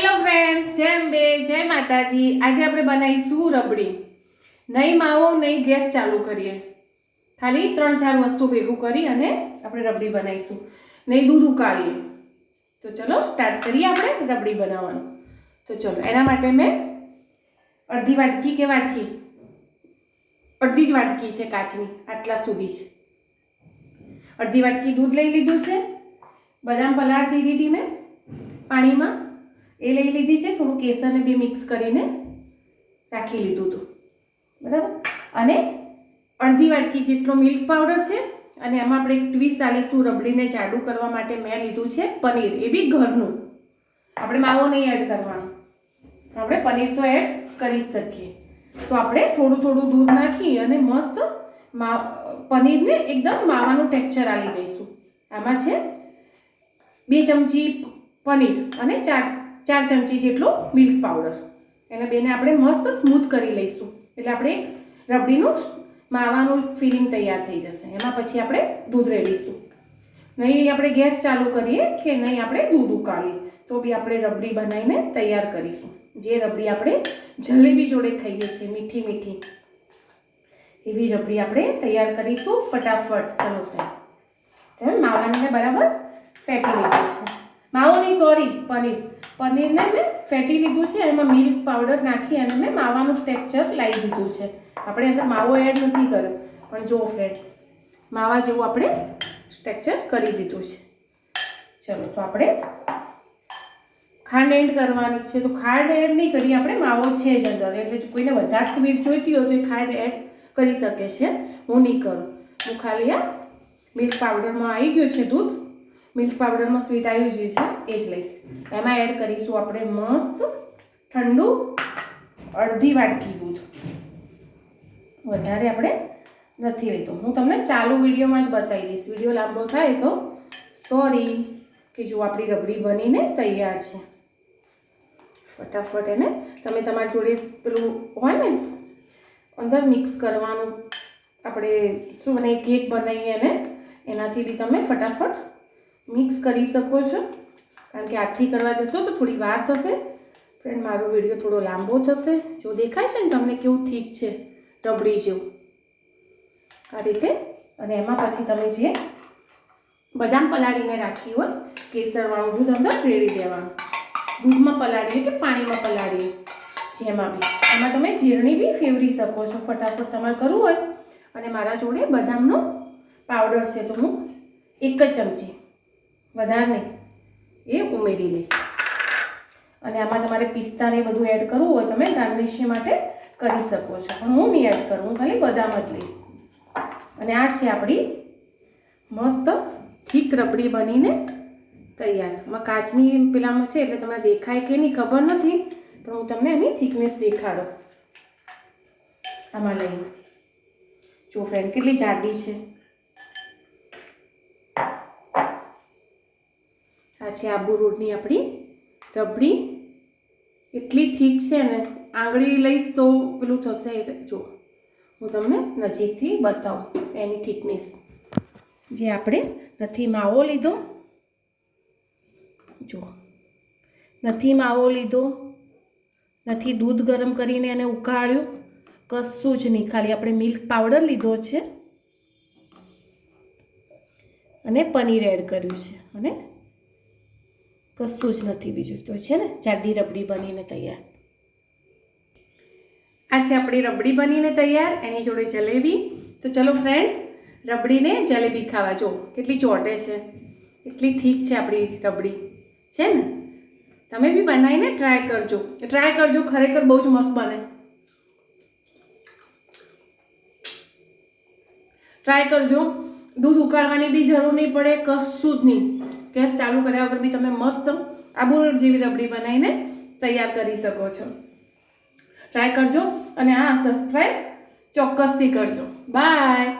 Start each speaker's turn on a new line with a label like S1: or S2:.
S1: Hello friends જય અંબે જય માતાજી, આજે આપણે બનાવીશું રબડી. નહીં માવો નહીં ગેસ ચાલુ કરીએ. ખાલી ત્રણ, ચાર વસ્તુ ભેગું કરી અને આપણે રબડી બનાવીશું. નહીં દૂધ ઉકાળીએ. તો ચલો સ્ટાર્ટ કરીએ આપણે રબડી બનાવવાનું. તો ચલો, એના માટે મેં અડધી વાટકી કે વાટકી? અડધી જ વાટકી છે કાચની, આટલા સુધી છે અડધી વાટકી દૂધ લઈ લીધું છે. બદામ પલાળ દીધી મેં પાણીમાં. એ લઈ લીધી છે, થોડું કેસરને બી મિક્સ કરીને રાખી લીધું હતું. બરાબર? અને અડધી વાટકી જેટલો મિલ્ક પાવડર છે, અને એમાં આપણે એક ટ્વીસ ચાલીસનું રબડીને જાડું કરવા માટે મેં લીધું છે પનીર. એ બી ઘરનું. આપણે માવો નહીં એડ કરવાનો. આપણે પનીર તો એડ કરી શકીએ. તો આપણે થોડું થોડું દૂધ નાખી અને મસ્ત મા, પનીરને એકદમ માવાનું ટેક્ચર આલી દઈશું. આમાં છે બે ચમચી પનીર અને ચાર ચાર ચમચી જેટલો મિલ્ક પાવડર એને બેને આપણે મસ્ત સ્મૂથ કરી લઈશું. એટલે આપણે રબડીનું માવાનું ફિલિંગ તૈયાર થઈ જશે. એમાં પછી આપણે દૂધ રેડીશું. નહીં આપણે ગેસ ચાલુ કરીએ કે નહીં આપણે દૂધ ઉકાળીએ, તો બી આપણે રબડી બનાવીને તૈયાર કરીશું. જે રબડી આપણે જલેબી જોડે ખાઈએ છીએ, મીઠી મીઠી, એવી રબડી આપણે તૈયાર કરીશું ફટાફટ. ચલો ફ્રેન્ડ તમે માવાને બરાબર ફેટી લીધી છે. માવો નહીં સોરી પનીર. પનીરને મેં ફેટી લીધું છે, એમાં મિલ્ક પાવડર નાખી અને મેં માવાનું સ્ટ્રેક્ચર લાવી દીધું છે. આપણે અંદર માવો એડ નથી કર્યો, પણ જો ફ્રેન્ડ માવા જેવું આપણે સ્ટ્રેક્ચર કરી દીધું છે. ચલો, તો આપણે ખાંડ એડ કરવાની છે. તો ખાંડ એડ નહીં કરીએ, આપણે માવો છે જ અંદર. એટલે કોઈને વધારે સ્વીટ જોઈતી હોય તો એ ખાંડ એડ કરી શકે છે. હું નહીં કરું. હું ખાલી આ મિલ્ક પાવડરમાં આવી ગયું છે દૂધ. મિલ્ક પાવડરમાં સ્વીટ આવી જે છે એ જ લઈશ. એમાં એડ કરીશું આપણે મસ્ત ઠંડુ અડધી વાટકી દૂધ. વધારે આપણે નથી લીધું હું તમને ચાલુ વિડીયોમાં જ બતાવી દઈશ. વીડિયો લાંબો થાય તો સોરી કે જો આપણી રબડી બનીને તૈયાર છે. ફટાફટ એને તમે તમારી જોડે પેલું હોય ને, અંદર મિક્સ કરવાનું, આપણે શું બનાવીએ, કેક બનાવીએ ને એનાથી બી તમે ફટાફટ મિક્સ કરી શકો છો. કારણ કે હાથથી કરવા જશો તો થોડી વાર થશે. ફ્રેન્ડ મારો વીડિયો થોડો લાંબો થશે. જો દેખાય છે ને તમને કેવું ઠીક છે, રબડી જેવું. આ રીતે. અને એમાં પછી તમે જે બદામ પલાળીને રાખી હોય, કેસરવાળું દૂધ અંદર રેડી દેવાનું. દૂધમાં પલાળીએ કે પાણીમાં પલાળીએ? જેમાં બી. એમાં તમે જીરણી બી ફેવરી શકો છો. ફટાફટ તમારે કરવું હોય. અને મારા જોડે બદામનો પાવડર છે તો હું એક જ ચમચી વધારે નહીં, એ ઉમેરી લઈશ. અને આમાં તમારે પિસ્તાને બધું એડ કરવું હોય, તમે ગાર્નિશિંગ માટે કરી શકો છો. પણ હું નહીં એડ કરું, હું ખાલી બદામ જ લઈશ. અને આ છે આપણી મસ્ત થીક રબડી બનીને તૈયાર. આમાં કાચની પેલામાં છે એટલે તમને દેખાય કે નહીં, ખબર નથી, પણ હું તમને એની થિકનેસ દેખાડું. આમાં લઈને. જો ફ્રેન્ડ કેટલી જાડી છે. આ આબુ રોડની આપણી રબડી. એટલી થીક છે ને, આંગળી લઈશ તો પેલું થશે જો, હું તમને નજીકથી બતાવું એની થિકનેસ. જે આપણે નથી માવો લીધો. જો, નથી માવો લીધો, નથી દૂધ ગરમ કરીને એને ઉકાળ્યું, કશું જ નહીં, ખાલી આપણે મિલ્ક પાવડર લીધો છે. અને પનીર એડ કર્યું છે. અને કશું જ નથી બીજું. તો છે ને, જાડી રબડી બનીને તૈયાર. આ છે આપણી રબડી બનીને તૈયાર, એની જોડે જલેબી. તો ચલો ફ્રેન્ડ રબડીને જલેબી ખાવા. જો, કેટલી ચોટે છે. એટલી થીક છે આપણી રબડી. છે ને? તમે બી બનાવીને ટ્રાય કરજો. ટ્રાય કરજો, ખરેખર બહુ જ મસ્ત બને. ટ્રાય કરજો. દૂધ ઉકાળવાની બી જરૂર નહીં પડે, કશું જ નહીં. ગેસ ચાલુ કર્યા વગર બી તમે મસ્ત આબુ જેવી રબડી બનાવીને તૈયાર કરી શકો છો. ટ્રાય કરજો અને હા સબસ્ક્રાઈબ ચોક્કસથી કરજો. બાય